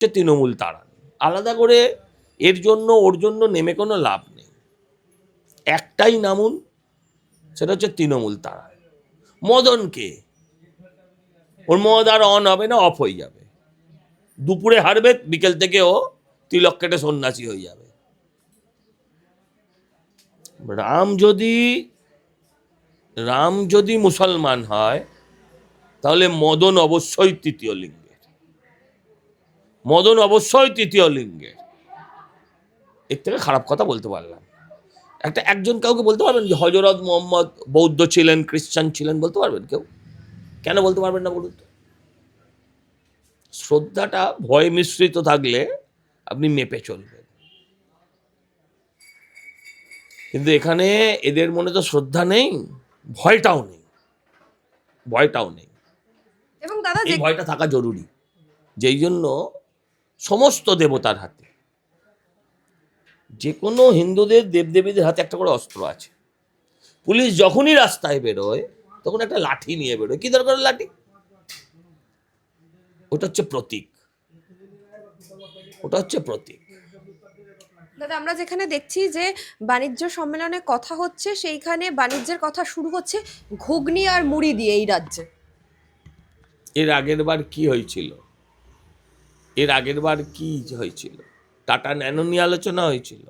হচ্ছে তৃণমূল তারা। আলাদা করে এর জন্য, ওর জন্য নেমে কোনো লাভ নেই। একটাই নামুন, সেটা হচ্ছে তৃণমূল তাড়ান মদনকে, ওর মদ আর অন হবে না, অফ হয়ে যাবে। দুপুরে হারবে, বিকেল থেকে ও তিলক কেটে সন্ন্যাসী হয়ে যাবে। রাম যদি রাম যদি মুসলমান হয়, তাহলে মদন অবশ্যই তৃতীয় লিঙ্গের মদন অবশ্যই তৃতীয় লিঙ্গের। এর থেকে খারাপ কথা বলতে পারলাম। একটা একজন কাউকে বলতে পারবেন যে হজরত মোহাম্মদ বৌদ্ধ ছিলেন খ্রিস্টান ছিলেন বলতে পারবেন কেউ? কেন বলতে পারবেন না বলুন তো? শ্রদ্ধাটা ভয় মিশ্রিত থাকলে আপনি মেপে চলবেন। কিন্তু এখানে এদের মনে তো শ্রদ্ধা নেই ভয়টাও নেই। ভয়টাও নেই। এবং দাদা এই ভয়টা থাকা জরুরি। যেই জন্য সমস্ত দেবতার হাতে। যে কোনো হিন্দুদের দেবদেবীদের হাতে একটা করে অস্ত্র আছে। পুলিশ যখনই রাস্তায় বেরোয় তখন একটা লাঠি নিয়ে বেরোয়। কি দরকার লাঠি? ওটা হচ্ছে প্রতীক। ওটা হচ্ছে প্রতীক। দাদা আমরা যেখানে দেখছি যে বাণিজ্য সম্মেলনে কথা হচ্ছে সেইখানে বাণিজ্যের কথা শুরু হচ্ছে ঘুগনি আর মুড়ি দিয়ে এই রাজ্যে। এর আগের বার কি হয়েছিল? এর আগের বার কি হয়েছিল? টাটা ন্যানো নিয়ে আলোচনা হয়েছিল।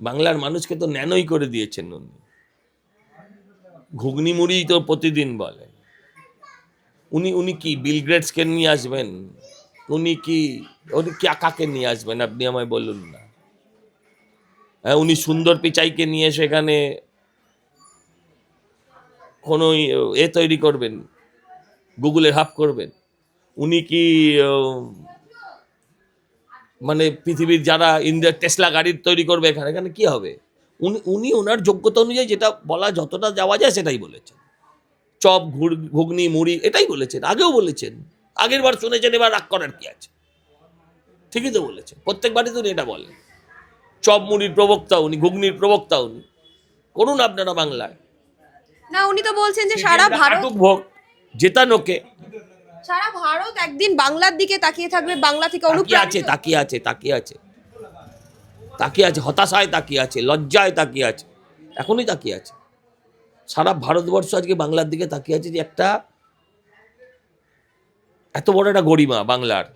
বাংলার মানুষকে তো ন্যানোই করে দিয়েছেন উনি। ঘুগনি মুড়ি তো প্রতিদিন বলে। উনি উনি কি বিল গ্রেটসকে নিয়ে আসবেন? উনি কি উনি কি, কাকে নিয়ে আসবেন? আপনি আমায় বলুন না। হ্যাঁ উনি সুন্দর পিচাইকে নিয়ে সেখানে কোনো এ তৈরি করবেন। গুগলের হাফ করবেন। উনি কি মানে পৃথিবীর যারা ইন্ডিয়ার টেসলা গাড়ির তৈরি করবে এখানে এখানে কি হবে? উনি উনি ওনার যোগ্যতা অনুযায়ী যেটা বলা যতটা যাওয়া যায় সেটাই বলেছেন। চপ ঘুর- ঘুগনি মুড়ি এটাই বলেছেন আগেও বলেছেন। আগের বার শুনেছেন এবার রাগ করার কি আছে? ঠিকই তো বলেছেন প্রত্যেকবারই তো উনি এটা বলেন। চপ মুড়ির প্রবক্তা উনি ঘুগনির প্রবক্তা উনি। করুন আপনারা বাংলায়। না উনি তো বলছেন যে সারা ভারত ভোগ জেতানোকে। সারা ভারত একদিন বাংলার দিকে তাকিয়ে থাকবে বাংলা থেকে তাকিয়ে আছে অনুপ্রাণিত তাকিয়ে আছে তাকিয়ে আছে। তাকিয়ে আছে হতাশায় তাকিয়ে আছে লজ্জায় তাকিয়ে আছে এখনই তাকিয়ে আছে। সারা ভারতবর্ষ আজকে বাংলার দিকে তাকিয়ে আছে যে একটা এত বড় একটা গরিমা বাংলার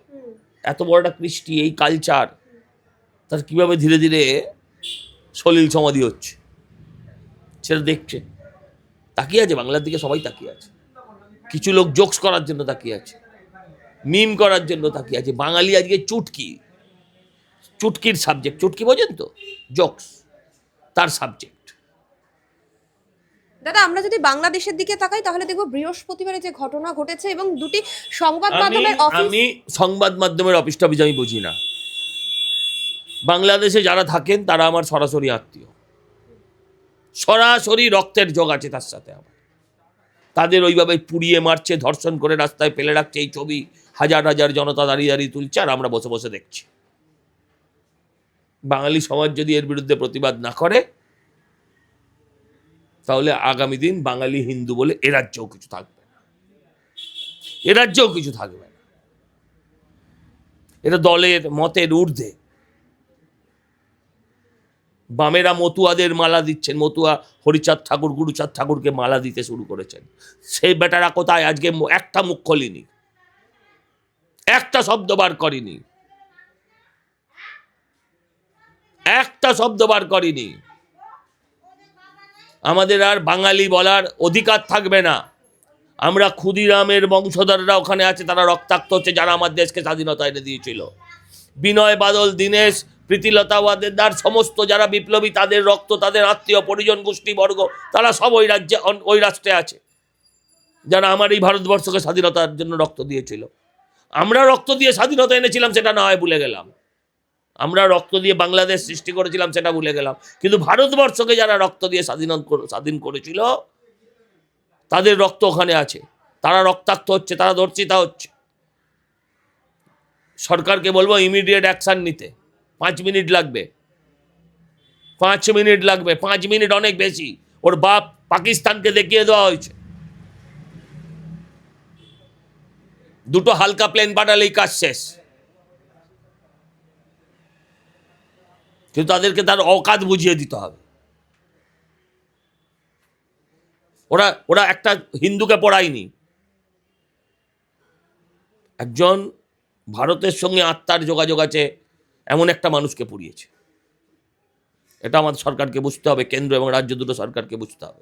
এত বড় একটা কৃষ্টি এই কালচার তার কীভাবে ধীরে ধীরে সলিল সমাধি হচ্ছে সেটা দেখছে। তাকিয়ে আছে বাংলার দিকে সবাই তাকিয়ে আছে। কিছু লোক জোকস করার জন্য তাকিয়ে আছে মিম করার জন্য তাকিয়ে আছে। বাঙালি আজকে চুটকি চুটকির সাবজেক্ট চুটকি বোঝেন তো? জোকস তার সাবজেক্ট দাদা আমরা যদি বাংলাদেশের দিকে তাকাই তাহলে দেখব বৃহস্পতিবারে যে ঘটনা ঘটেছে এবং দুটি সংবাদ মাধ্যমের অফিস আমি সংবাদ মাধ্যমের অফিস টফিস আমি বুঝি না। বাংলাদেশে যারা থাকেন তারা আমার সরাসরি আত্মীয়। সরাসরি রক্তের যোগ আছে তার সাথে আমার। তাদের ওইভাবে পুড়িয়ে মারছে, ধর্ষণ করে রাস্তায় ফেলে রাখছে, এই ছবি হাজার হাজার জনতা দাঁড়িয়ে দাঁড়িয়ে তুলছে আর আমরা বসে বসে দেখছি। বাঙালি সমাজ যদি এর বিরুদ্ধে প্রতিবাদ না করে, তাহলে আগামী দিন বাঙালি হিন্দু বলে এ রাজ্যেও কিছু থাকবে না। এ রাজ্যেও কিছু থাকবে না। এটা দলের, মতের ঊর্ধ্বে। বামেরা মতুয়াদের মালা দিচ্ছেন, মতুয়া হরিচাঁদ ঠাকুর, গুরুচাঁদ ঠাকুরকে মালা দিতে শুরু করেছেন। সেই বেটারা কোথায়? আজকে একটা মুখ খোলেনি। একটা শব্দ বার করেনি। একটা শব্দ বার করেনি। আমাদের আর বাঙালি বলার অধিকার থাকবে না। আমরা ক্ষুদিরামের বংশধররা ওখানে আছে, তারা রক্তাক্ত হচ্ছে, যারা আমার দেশকে স্বাধীনতা এনে দিয়েছিল। বিনয় বাদল, দীনেশ প্রীতিলতা ওয়াদেদার সমস্ত যারা বিপ্লবী, তাদের রক্ত, তাদের আত্মীয়, পরিজন গোষ্ঠীবর্গ তারা সব ওই রাজ্যে ওই রাষ্ট্রে আছে। যারা আমার এই ভারতবর্ষকে স্বাধীনতার জন্য রক্ত দিয়েছিল। আমরা রক্ত দিয়ে স্বাধীনতা এনেছিলাম, সেটা না হয় ভুলে গেলাম। আমরা রক্ত দিয়ে বাংলাদেশ সৃষ্টি করেছিলাম, সেটা ভুলে গেলাম। কিন্তু ভারতবর্ষকে যারা রক্ত দিয়ে স্বাধীন স্বাধীন করেছিল, তাদের রক্ত ওখানে আছে। তারা রক্তাক্ত হচ্ছে, তারা ধর্ষিতা হচ্ছে। সরকারকে বলব ইমিডিয়েট অ্যাকশন নিতে। পাঁচ মিনিট লাগবে। পাঁচ মিনিট লাগবে, পাঁচ মিনিট অনেক বেশি। ওর বাপ পাকিস্তানকে দেখিয়ে দেওয়া হয়েছে। দুটো হালকা প্লেন পাঠালেই কাজ শেষ। কিন্তু তাদেরকে তার অকাত বুঝিয়ে দিতে হবে। ওরা ওরা একটা হিন্দুকে পড়ায়নি। একজন ভারতের সঙ্গে আত্মার যোগাযোগ আছে এমন একটা মানুষকে পুড়িয়েছে। এটা আমাদের সরকারকে বুঝতে হবে, কেন্দ্র এবং রাজ্য দুটো সরকারকে বুঝতে হবে।